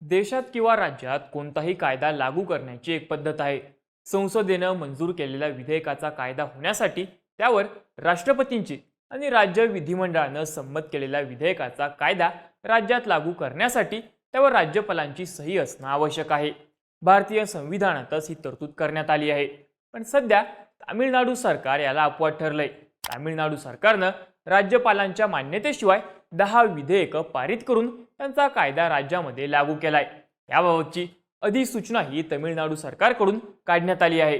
देशात किंवा राज्यात कोणताही कायदा लागू करण्याची एक पद्धत आहे. संसदेनं मंजूर केलेल्या विधेयकाचा कायदा होण्यासाठी त्यावर राष्ट्रपतींची आणि राज्य विधिमंडळानं संमत केलेल्या विधेयकाचा कायदा राज्यात लागू करण्यासाठी त्यावर राज्यपालांची सही असणं आवश्यक आहे. भारतीय संविधानातच ही तरतूद करण्यात आली आहे. पण सध्या तामिळनाडू सरकार याला अपवाद ठरलंय. तामिळनाडू सरकारनं राज्यपालांच्या मान्यतेशिवाय दहा विधेयकं पारित करून त्यांचा कायदा राज्यामध्ये लागू केलाय. याबाबतची अधिसूचना ही तमिळनाडू सरकारकडून काढण्यात आली आहे.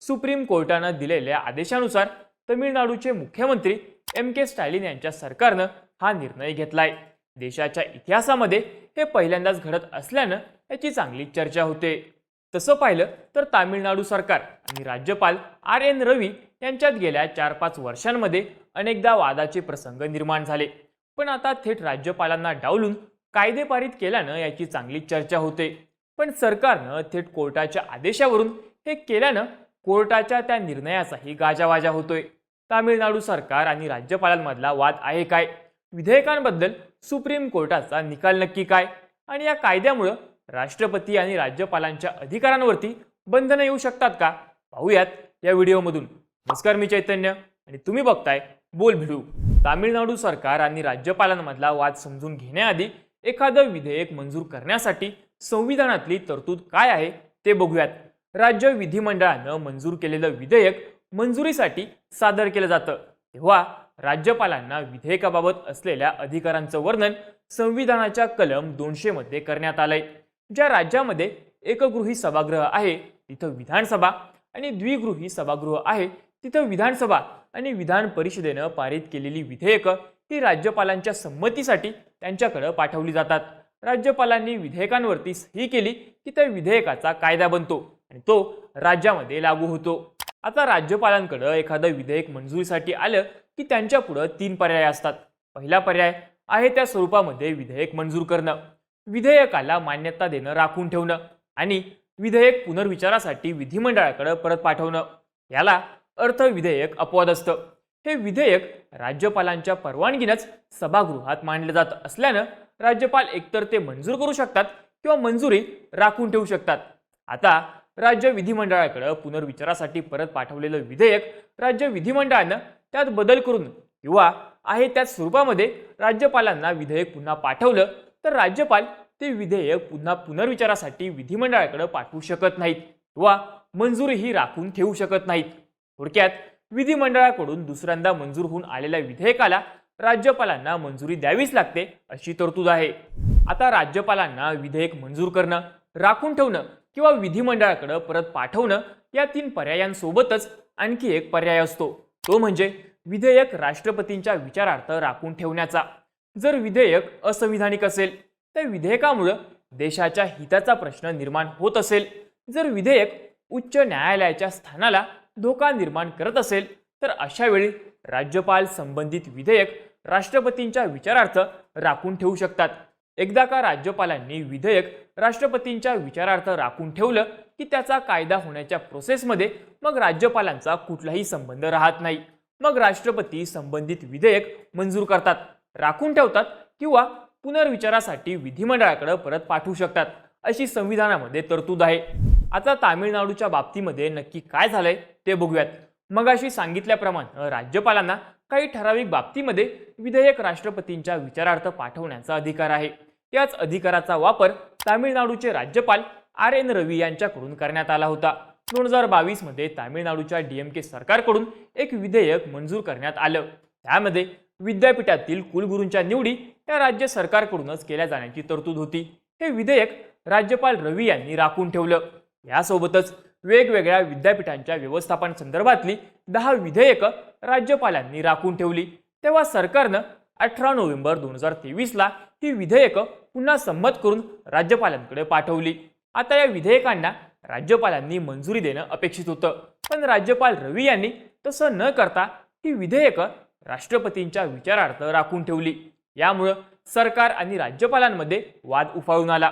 सुप्रीम कोर्टानं दिलेल्या आदेशानुसार तमिळनाडूचे मुख्यमंत्री एम के स्टॅलिन यांच्या सरकारनं हा निर्णय घेतलाय. देशाच्या इतिहासामध्ये हे पहिल्यांदाच घडत असल्यानं याची चांगली चर्चा होते. तसं पाहिलं तर तामिळनाडू सरकार आणि राज्यपाल आर एन रवी यांच्यात गेल्या चार पाच वर्षांमध्ये अनेकदा वादाचे प्रसंग निर्माण झाले. पण आता थेट राज्यपालांना डावलून कायदे पारित केल्यानं याची चांगली चर्चा होते. पण सरकारनं थेट कोर्टाच्या आदेशावरून हे केल्यानं कोर्टाच्या त्या निर्णयाचाही गाजावाजा होतोय. तामिळनाडू सरकार आणि राज्यपालांमधला वाद आहे काय? विधेयकांबद्दल सुप्रीम कोर्टाचा निकाल नक्की काय? आणि या कायद्यामुळं राष्ट्रपती आणि राज्यपालांच्या अधिकारांवरती बंधनं येऊ शकतात का? पाहूयात या व्हिडिओमधून. नमस्कार मी चैतन्य आणि तुम्ही बघताय बोल भिडू तामिळनाडू सरकार आणि राज्यपालांमधला वाद समजून घेण्याआधी एखादं विधेयक मंजूर करण्यासाठी संविधानातली तरतूद काय आहे ते बघूयात. राज्य विधिमंडळानं मंजूर केलेलं विधेयक मंजुरीसाठी सादर केलं जातं. तेव्हा राज्यपालांना विधेयकाबाबत असलेल्या अधिकारांचं वर्णन संविधानाच्या कलम दोनशे मध्ये करण्यात आलंय. ज्या राज्यामध्ये एकगृही सभागृह आहे तिथं विधानसभा आणि द्विगृही सभागृह आहे तिथं विधानसभा आणि विधान परिषदेनं पारित केलेली विधेयकं ही राज्यपालांच्या संमतीसाठी त्यांच्याकडं पाठवली जातात. राज्यपालांनी विधेयकांवरती सही केली की त्या विधेयकाचा कायदा बनतो आणि तो राज्यामध्ये लागू होतो. आता राज्यपालांकडं एखादं विधेयक मंजुरीसाठी आलं की त्यांच्या पुढं तीन पर्याय असतात. पहिला पर्याय आहे त्या स्वरूपामध्ये विधेयक मंजूर करणं. विधेयकाला मान्यता देणं राखून ठेवणं आणि विधेयक पुनर्विचारासाठी विधिमंडळाकडे परत पाठवणं. याला अर्थ विधेयक अपवाद असतं. हे विधेयक राज्यपालांच्या परवानगीनंच सभागृहात मांडलं जात असल्यानं राज्यपाल एकतर ते मंजूर करू शकतात किंवा मंजुरी राखून ठेवू शकतात. आता राज्य विधिमंडळाकडे पुनर्विचारासाठी परत पाठवलेलं विधेयक राज्य विधिमंडळानं त्यात बदल करून किंवा आहे त्याच स्वरूपामध्ये राज्यपालांना विधेयक पुन्हा पाठवलं तर राज्यपाल ते विधेयक पुन्हा पुनर्विचारासाठी विधिमंडळाकडे पाठवू शकत नाहीत किंवा मंजुरीही राखून ठेवू शकत नाहीत. थोडक्यात विधिमंडळाकडून दुसऱ्यांदा मंजूर होऊन आलेल्या विधेयकाला राज्यपालांना मंजुरी द्यावीच लागते अशी तरतूद आहे. आता राज्यपालांना विधेयक मंजूर करणं राखून ठेवणं किंवा विधिमंडळाकडे परत पाठवणं या तीन पर्यायांसोबतच आणखी एक पर्याय असतो. तो म्हणजे विधेयक राष्ट्रपतींच्या विचारार्थ राखून ठेवण्याचा. जर विधेयक असंविधानिक असेल तर विधेयकामुळं देशाच्या हिताचा प्रश्न निर्माण होत असेल. जर विधेयक उच्च न्यायालयाच्या स्थानाला धोका निर्माण करत असेल तर अशा वेळी राज्यपाल संबंधित विधेयक राष्ट्रपतींच्या विचारार्थ राखून ठेवू शकतात. एकदा का राज्यपालांनी विधेयक राष्ट्रपतींच्या विचारार्थ राखून ठेवलं की त्याचा कायदा होण्याच्या प्रोसेसमध्ये मग राज्यपालांचा कुठलाही संबंध राहत नाही. मग राष्ट्रपती संबंधित विधेयक मंजूर करतात राखून ठेवतात किंवा पुनर्विचारासाठी विधिमंडळाकडे परत पाठवू शकतात अशी संविधानामध्ये तरतूद आहे. आता तामिळनाडूच्या बाबतीमध्ये नक्की काय झालंय? ते बघूयात. मगाशी सांगितल्याप्रमाणे राज्यपालांना काही ठराविक बाबतीमध्ये विधेयक राष्ट्रपतींच्या विचारार्थ पाठवण्याचा अधिकार आहे. याच अधिकाराचा वापर तामिळनाडूचे राज्यपाल आर एन रवी यांच्याकडून करण्यात आला होता. दोन हजार बावीसमध्ये तामिळनाडूच्या डीएमके सरकारकडून एक विधेयक मंजूर करण्यात आलं. त्यामध्ये विद्यापीठातील कुलगुरूंच्या निवडी या राज्य सरकारकडूनच केल्या जाण्याची तरतूद होती. हे विधेयक राज्यपाल रवी यांनी राखून ठेवलं. यासोबतच वेगवेगळ्या विद्यापीठांच्या व्यवस्थापन संदर्भातली दहा विधेयकं राज्यपालांनी राखून ठेवली. तेव्हा सरकारनं अठरा नोव्हेंबर दोन हजार तेवीसला ही विधेयकं पुन्हा संमत करून राज्यपालांकडे पाठवली. आता या विधेयकांना राज्यपालांनी मंजुरी देणं अपेक्षित होतं. पण राज्यपाल रवी यांनी तसं न करता ही विधेयकं राष्ट्रपतींच्या विचारार्थ राखून ठेवली. यामुळं सरकार आणि राज्यपालांमध्ये वाद उफाळून आला.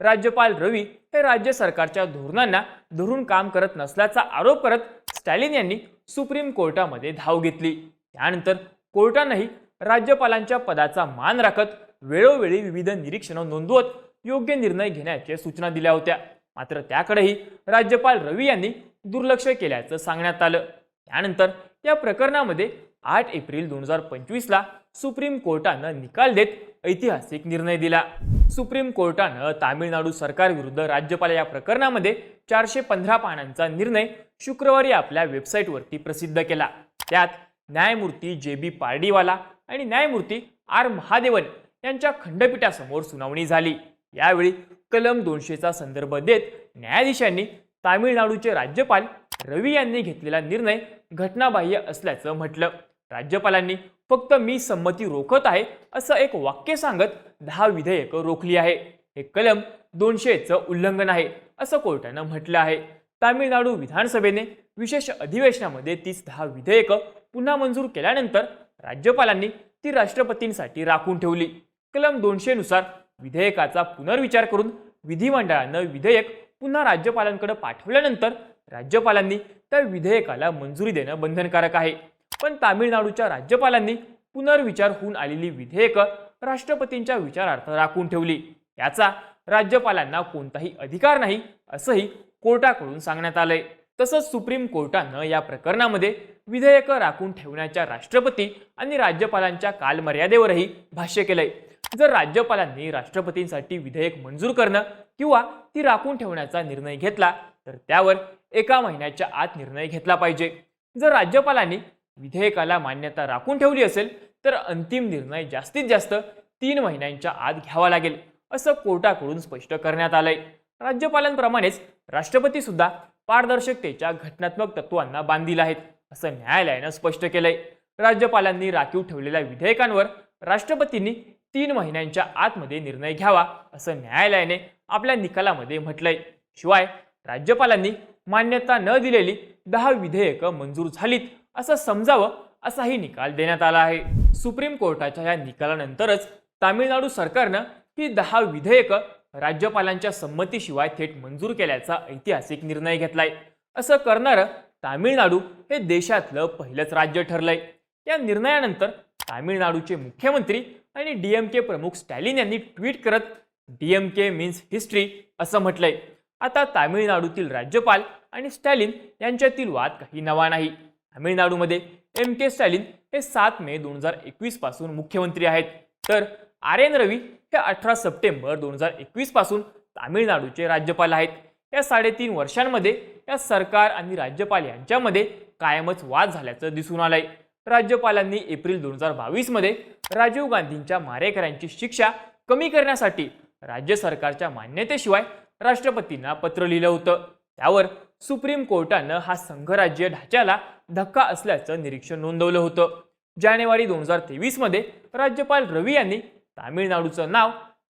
राज्यपाल रवी हे राज्य सरकारच्या धोरणांना धरून काम करत नसल्याचा आरोप करत स्टॅलिन यांनी सुप्रीम कोर्टामध्ये धाव घेतली. त्यानंतर कोर्टानंही राज्यपालांच्या पदाचा मान राखत वेळोवेळी विविध निरीक्षणं नोंदवत योग्य निर्णय घेण्याच्या सूचना दिल्या होत्या. मात्र त्याकडेही राज्यपाल रवी यांनी दुर्लक्ष केल्याचं सांगण्यात आलं. त्यानंतर या प्रकरणामध्ये आठ एप्रिल दोन हजार पंचवीसला सुप्रीम कोर्टानं निकाल देत ऐतिहासिक निर्णय दिला. सुप्रीम कोर्टानं तामिळनाडू सरकारविरुद्ध राज्यपाल या प्रकरणामध्ये चारशे पंधरा पानांचा निर्णय शुक्रवारी आपल्या वेबसाईटवरती प्रसिद्ध केला. त्यात न्यायमूर्ती जे बी पार्डीवाला आणि न्यायमूर्ती आर महादेवन यांच्या खंडपीठासमोर सुनावणी झाली. यावेळी कलम दोनशेचा संदर्भ देत न्यायाधीशांनी तामिळनाडूचे राज्यपाल रवी यांनी घेतलेला निर्णय घटनाबाह्य असल्याचं म्हटलं. राज्यपालांनी फक्त मी संमती रोखत आहे असं एक वाक्य सांगत दहा विधेयकं रोखली आहे. हे कलम दोनशेचं उल्लंघन आहे असं कोर्टानं म्हटलं आहे. तामिळनाडू विधानसभेने विशेष अधिवेशनामध्ये तीच दहा विधेयकं पुन्हा मंजूर केल्यानंतर राज्यपालांनी ती राष्ट्रपतींसाठी राखून ठेवली. कलम दोनशेनुसार विधेयकाचा पुनर्विचार करून विधिमंडळानं विधेयक पुन्हा राज्यपालांकडे पाठवल्यानंतर राज्यपालांनी त्या विधेयकाला मंजुरी देणं बंधनकारक आहे. पण तामिळनाडूच्या राज्यपालांनी पुनर्विचार होऊन आलेली विधेयकं राष्ट्रपतींच्या विचारार्थ राखून ठेवली. याचा राज्यपालांना कोणताही अधिकार नाही असंही कोर्टाकडून सांगण्यात आलंय. तसंच सुप्रीम कोर्टानं या प्रकरणामध्ये विधेयकं राखून ठेवण्याच्या राष्ट्रपती आणि राज्यपालांच्या कालमर्यादेवरही भाष्य केलंय. जर राज्यपालांनी राष्ट्रपतींसाठी विधेयक मंजूर करणं किंवा ती राखून ठेवण्याचा निर्णय घेतला तर त्यावर एका महिन्याच्या आत निर्णय घेतला पाहिजे. जर राज्यपालांनी विधेयकाला मान्यता राखून ठेवली असेल तर अंतिम निर्णय जास्तीत जास्त तीन महिन्यांच्या आत घ्यावा लागेल असं कोर्टाकडून स्पष्ट करण्यात आलंय. राज्यपालांप्रमाणेच राष्ट्रपती सुद्धा पारदर्शकतेच्या घटनात्मक तत्वांना बांधील आहेत असं न्यायालयानं स्पष्ट केलंय. राज्यपालांनी राखीव ठेवलेल्या विधेयकांवर राष्ट्रपतींनी तीन महिन्यांच्या आतमध्ये निर्णय घ्यावा असं न्यायालयाने आपल्या निकालामध्ये म्हटलंय. शिवाय राज्यपालांनी मान्यता न दिलेली दहा विधेयकं मंजूर झालीत असं समजावं असाही निकाल देण्यात आला आहे. सुप्रीम कोर्टाच्या या निकालानंतरच तामिळनाडू सरकारनं ही दहा विधेयकं राज्यपालांच्या संमतीशिवाय थेट मंजूर केल्याचा ऐतिहासिक निर्णय घेतलाय. असं करणारं तामिळनाडू हे देशातलं पहिलंच राज्य ठरलंय. या निर्णयानंतर तामिळनाडूचे मुख्यमंत्री आणि डीएमके प्रमुख स्टॅलिन यांनी ट्विट करत डीएमके मीन्स हिस्ट्री असं म्हटलंय. आता तामिळनाडूतील राज्यपाल आणि स्टॅलिन यांच्यातील वाद काही नवा नाही. तामिळनाडूमध्ये एम के स्टॅलिन हे सात मे दोन हजार एकवीसपासून मुख्यमंत्री आहेत. तर आर एन रवी हे अठरा सप्टेंबर दोन हजार एकवीसपासून तामिळनाडूचे राज्यपाल आहेत. या साडेतीन वर्षांमध्ये या सरकार आणि राज्यपाल यांच्यामध्ये कायमच वाद झाल्याचं दिसून आलंय. राज्यपालांनी एप्रिल दोन हजार बावीसमध्ये राजीव गांधींच्या मारेकऱ्यांची शिक्षा कमी करण्यासाठी राज्य सरकारच्या मान्यतेशिवाय राष्ट्रपतींना पत्र लिहिलं होतं. त्यावर सुप्रीम कोर्टानं हा संघराज्य ढाच्याला धक्का असल्याचं निरीक्षण नोंदवलं होतं. जानेवारी दोन हजार तेवीसमध्ये राज्यपाल रवी यांनी तामिळनाडूचं नाव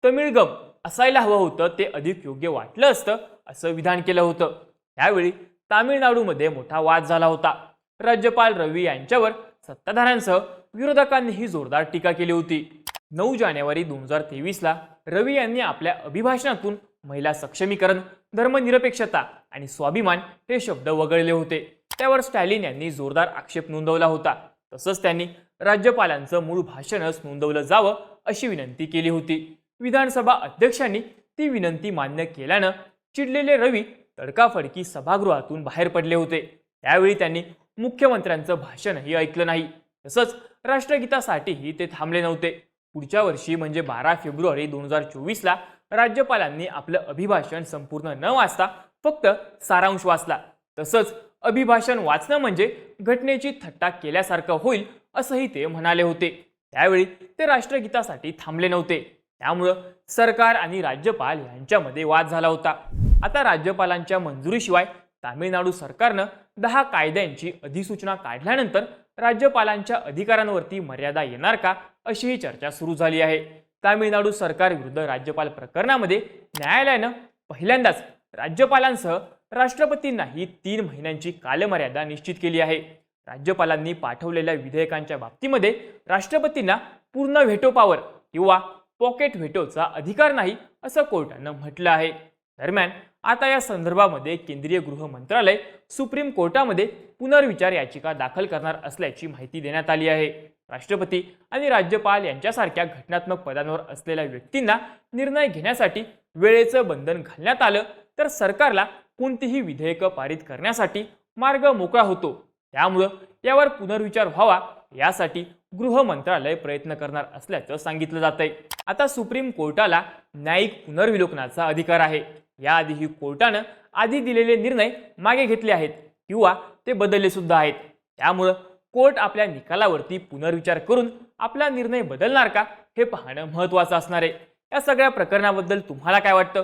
तमिळगम असायला हवं होतं ते अधिक योग्य वाटलं असतं असं विधान केलं होतं. त्यावेळी तामिळनाडूमध्ये मोठा वाद झाला होता. राज्यपाल रवी यांच्यावर सत्ताधाऱ्यांसह विरोधकांनीही जोरदार टीका केली होती. नऊ जानेवारी दोन हजार तेवीसला रवी यांनी आपल्या अभिभाषणातून महिला सक्षमीकरण धर्मनिरपेक्षता आणि स्वाभिमान हे शब्द वगळले होते. त्यावर स्टॅलिन यांनी जोरदार आक्षेप नोंदवला होता. तसंच त्यांनी राज्यपालांचं मूळ भाषणच नोंदवलं जावं अशी विनंती केली होती. विधानसभा अध्यक्षांनी ती विनंती मान्य केल्यानं चिडलेले रवी तडकाफडकी सभागृहातून बाहेर पडले होते. त्यावेळी त्यांनी मुख्यमंत्र्यांचं भाषणही ऐकलं नाही. तसंच राष्ट्रगीतासाठीही ते थांबले नव्हते. पुढच्या वर्षी म्हणजे बारा फेब्रुवारी दोन हजार चोवीसला राज्यपालांनी आपलं अभिभाषण संपूर्ण न वाचता फक्त सारांश वाचला. तसंच अभिभाषण वाचणं म्हणजे घटनेची थट्टा केल्यासारखं होईल असंही ते म्हणाले होते. त्यावेळी ते राष्ट्रगीतासाठी थांबले नव्हते. त्यामुळं सरकार आणि राज्यपाल यांच्यामध्ये वाद झाला होता. आता राज्यपालांच्या मंजुरीशिवाय तामिळनाडू सरकारनं दहा कायद्यांची अधिसूचना काढल्यानंतर राज्यपालांच्या अधिकारांवरती मर्यादा येणार का अशीही चर्चा सुरू झाली आहे. तामिळनाडू सरकार विरुद्ध राज्यपाल प्रकरणामध्ये न्यायालयानं पहिल्यांदाच राज्यपालांसह राष्ट्रपतींनाही तीन महिन्यांची कालमर्यादा निश्चित केली आहे. राज्यपालांनी पाठवलेल्या विधेयकांच्या बाबतीमध्ये राष्ट्रपतींना पूर्ण व्हेटो पॉवर किंवा पॉकेट व्हेटोचा अधिकार नाही असं कोर्टानं म्हटलं आहे. दरम्यान आता या संदर्भामध्ये केंद्रीय गृह मंत्रालय सुप्रीम कोर्टामध्ये पुनर्विचार याचिका दाखल करणार असल्याची माहिती देण्यात आली आहे. राष्ट्रपती आणि राज्यपाल यांच्यासारख्या घटनात्मक पदांवर असलेल्या व्यक्तींना निर्णय घेण्यासाठी वेळेचं बंधन घालण्यात आलं तर सरकारला कोणतीही विधेयकं पारित करण्यासाठी मार्ग मोकळा होतो. त्यामुळं यावर पुनर्विचार व्हावा यासाठी गृह मंत्रालय प्रयत्न करणार असल्याचं सांगितलं जात आहे आता सुप्रीम कोर्टाला न्यायिक पुनर्विलोकनाचा अधिकार आहे. याआधीही कोर्टानं आधी दिलेले निर्णय मागे घेतले आहेत किंवा ते बदलले सुद्धा आहेत. त्यामुळं कोर्ट आपल्या निकालावरती पुनर्विचार करून आपला निर्णय बदलणार का हे पाहणं महत्त्वाचं असणार आहे. या सगळ्या प्रकरणाबद्दल तुम्हाला काय वाटतं?